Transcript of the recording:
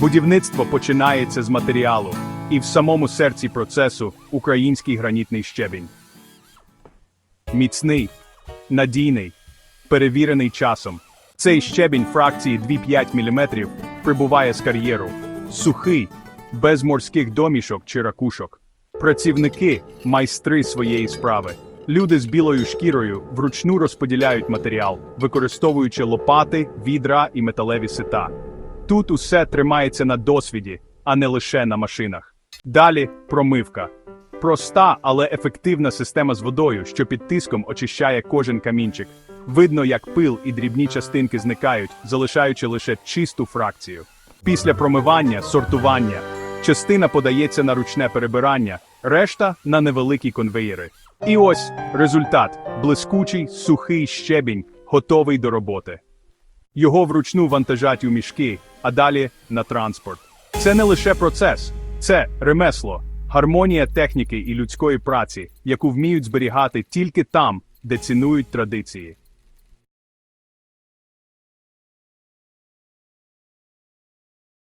Будівництво починається з матеріалу, і в самому серці процесу український гранітний щебінь. Міцний, надійний, перевірений часом. Цей щебінь фракції 2,5 мм прибуває з кар'єру. Сухий, без морських домішок чи ракушок. Працівники майстри своєї справи. Люди з білою шкірою вручну розподіляють матеріал, використовуючи лопати, відра і металеві сита. Тут усе тримається на досвіді, а не лише на машинах. Далі промивка. Проста, але ефективна система з водою, що під тиском очищає кожен камінчик. Видно, як пил і дрібні частинки зникають, залишаючи лише чисту фракцію. Після промивання, сортування, частина подається на ручне перебирання, решта на невеликі конвеєри. І ось результат: блискучий, сухий щебінь, готовий до роботи. Його вручну вантажать у мішки, а далі на транспорт. Це не лише процес, це ремесло, гармонія техніки і людської праці, яку вміють зберігати тільки там, де цінують традиції.